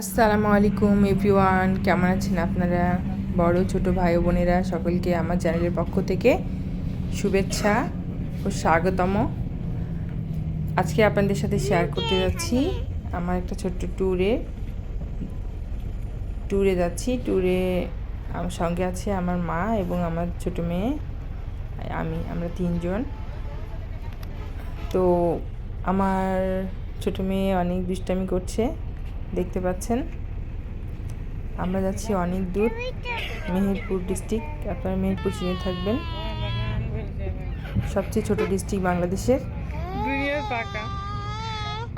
আসসালামু আলাইকুম এভরিওয়ান কেমন আছেন আপনারা? বড়, ছোট ভাই বোনেরা, সকলকে আমার চ্যানেলের পক্ষ থেকে শুভেচ্ছা ও স্বাগতম। আজকে আপনাদের সাথে শেয়ার করতে যাচ্ছি আমার একটা ছোট্ট ট্যুরে ট্যুরে যাচ্ছি। ট্যুরে আমার সঙ্গে আছে আমার মা এবং আমার ছোট মেয়ে, আমি, আমরা তিনজন। তো আমার ছোট মেয়ে অনেক দুষ্টামি করছে। দেখতে পাচ্ছেন। আমরা যাচ্ছি অনেক দূর মেহেরপুর ডিস্ট্রিক্ট। আপনারা মেহেরপুর চিনে থাকবেন। সবচেয়ে ছোট ডিস্ট্রিক্ট বাংলাদেশের।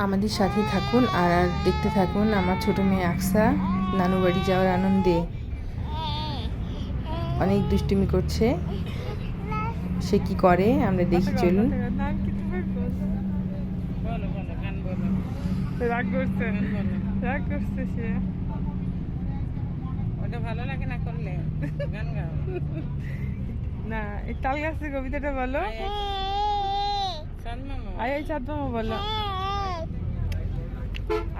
আমাদের সাথে থাকুন আর আর দেখতে থাকুন আমার ছোট মেয়ে আকসা, নানু বাড়ি যাওয়ার আনন্দে। অনেক দুষ্টুমি করছে। সে কি করে? আমরা দেখি, চলুন। রাগ করছে রাগ করছে সে ওটা ভালো লাগে না করলে? গান গাও। না এই তাল গাছের কবিতাটা বলো। মামা। আই আই চাঁদ মামা বলো।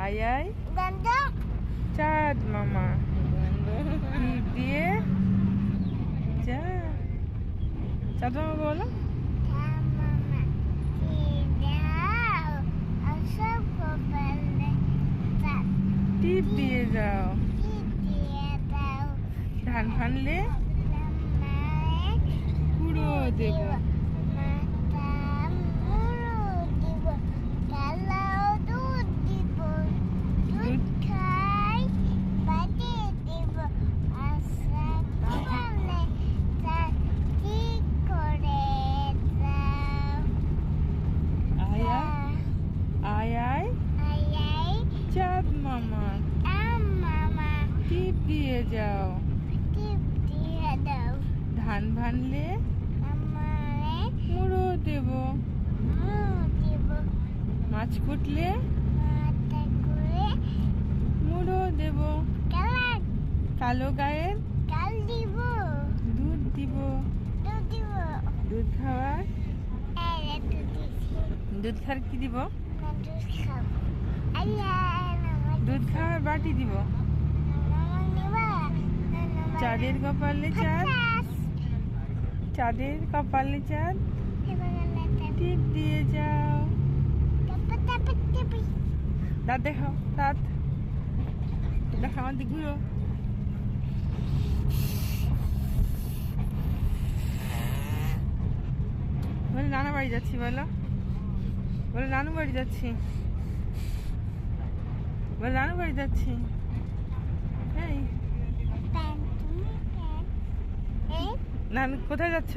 আই আই চাঁদ মামা। দিয়ে? যা। চাঁদ মামা বলো। টিপ দিয়ে যাও। ধান ফানলে পুরো দেবো। দিয়ে যাও। ধান ভানলে মুড়ো দেব। মাছ কুটলে মুড়ো দেব। কালো গায়ের দুধ দিব। দুধ খাওয়ার? দুধ খাওয়ার কি দিব? দুধ খাওয়ার বাটি দিব। চাঁদের কপালে চাঁদ। চাঁদের কপালে চাঁদ। টিপ দিয়ে যাও। দাঁত দেখাও, দাঁত। দেখা আমার ঘুরো। বলে, নানা বাড়ি যাচ্ছি, বলো। বলে, নানু বাড়ি যাচ্ছি। বলে, নানু বাড়ি যাচ্ছি। এই। নানু কোথায় যাচ্ছ?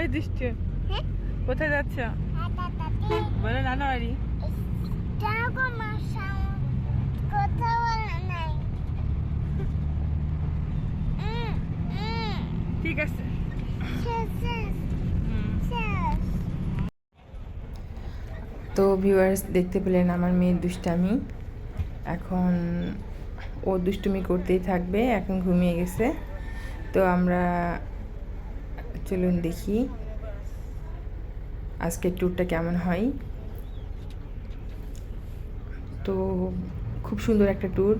এই দৃষ্টি। কোথায় যাচ্ছ? বলে নানা বাড়ি। ঠিক আছে। তো ভিউয়ার্স দেখতে পেলেন আমার মেয়ের দুষ্টামি। এখন ও দুষ্টুমি করতেই থাকবে এখন ঘুমিয়ে গেছে। তো আমরা চলুন দেখি আজকের ট্যুরটা কেমন হয়। তো খুব সুন্দর একটা ট্যুর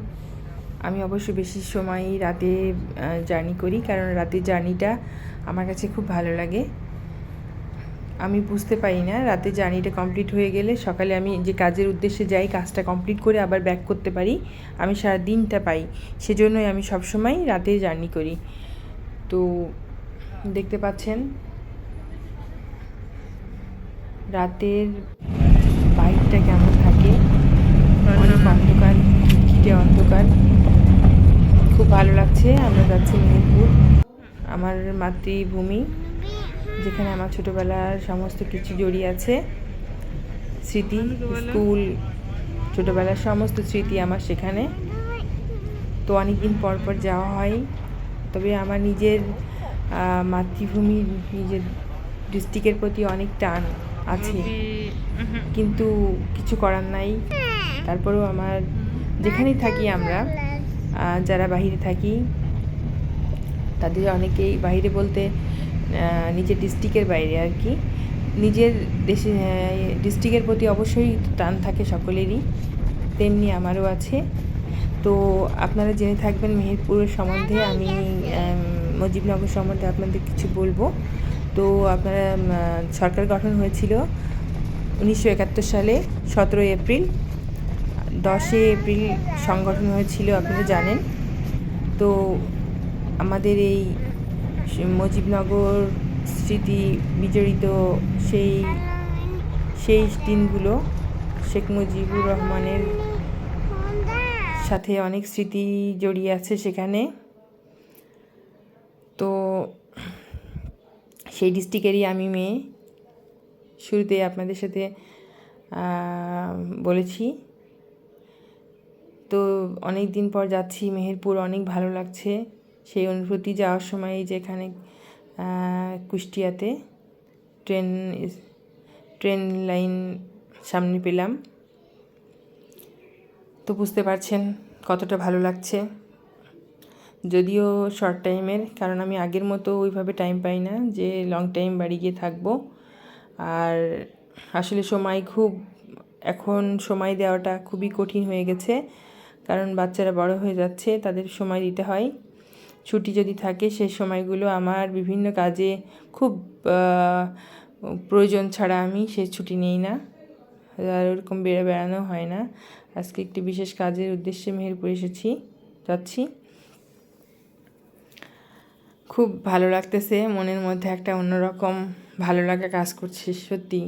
আমি অবশ্য বেশি সময় রাতে জার্নি করি কারণ রাতের জার্নিটা আমার কাছে খুব ভালো লাগে। আমি বুঝতে পারি না রাতে জার্নিটা কমপ্লিট হয়ে গেলে সকালে আমি যে কাজের উদ্দেশ্যে যাই, কাজটা কমপ্লিট করে আবার ব্যাক করতে পারি। আমি সারা দিনটা পাই, সেজন্যই আমি সবসময় রাতে জার্নি করি। তো দেখতে পাচ্ছেন রাতের বাইকটা কেমন থাকে অনেক অন্ধকার খিটখিটে অন্ধকার। খুব ভালো লাগছে আমরা যাচ্ছি মেহেরপুর আমার মাতৃভূমি যেখানে আমার ছোটোবেলার সমস্ত কিছু জড়িয়ে আছে। স্মৃতি স্কুল ছোটোবেলার সমস্ত স্মৃতি আমার সেখানে। তো অনেক দিন পর পর যাওয়া হয়। তবে আমার নিজের আহ, মাতৃভূমি নিজের ডিস্ট্রিক্টের প্রতি অনেক টান আছে। কিন্তু কিছু করার নাই। তারপরেও আমার যেখানেই থাকি আমরা যারা বাইরে থাকি তাদের অনেকেই বাইরে বলতে নিজের ডিস্ট্রিক্টের বাইরে আর কি। নিজের দেশে ডিস্ট্রিক্টের প্রতি অবশ্যই টান থাকে সকলেরই। তেমনি আমারও আছে। তো আপনারা জেনে থাকবেন মেহেরপুরের সম্বন্ধে। আমি মুজিবনগর সম্বন্ধে আপনাদের কিছু বলব। তো আপনারা সরকার গঠন হয়েছিল উনিশশো একাত্তর সালে, সতেরোই এপ্রিল। দশই এপ্রিল সংগঠন হয়েছিল, আপনারা জানেন। তো আমাদের এই মুজিবনগর স্মৃতি বিজড়িত সেই সেই দিনগুলো শেখ মুজিবুর রহমানের সাথে অনেক স্মৃতি জড়িয়ে আছে সেখানে। তো সেই ডিস্ট্রিক্টেরই আমি মেয়ে। শুরুতে আপনাদের সাথে বলেছি। তো অনেক দিন পর যাচ্ছি মেহেরপুর, অনেক ভালো লাগছে সেই অনুভূতি যাওয়ার সময় যেখানে কুষ্টিয়াতে। ট্রেন ট্রেন লাইন সামনে পেলাম। তো বুঝতে পারছেন কতটা ভালো লাগছে। যদিও শর্ট টাইমের কারণ আমি আগের মতো ওইভাবে টাইম পাই না যে লং টাইম বাড়ি গিয়ে থাকব। আর আসলে সময় খুব, এখন সময় দেওয়াটা খুবই কঠিন হয়ে গেছে, কারণ বাচ্চারা বড় হয়ে যাচ্ছে, তাদের সময় দিতে হয়। ছুটি যদি থাকে সেই সময়গুলো আমার বিভিন্ন কাজে খুব প্রয়োজন ছাড়া আমি সে ছুটি নেই না। আর ওরকম বেড়ে বেড়ানো হয় না। আজকে একটি বিশেষ কাজের উদ্দেশ্যে মেহেরপুর এসেছি, যাচ্ছি। খুব ভালো লাগতেছে, মনের মধ্যে একটা অন্যরকম ভালো লাগা কাজ করছে, সত্যি।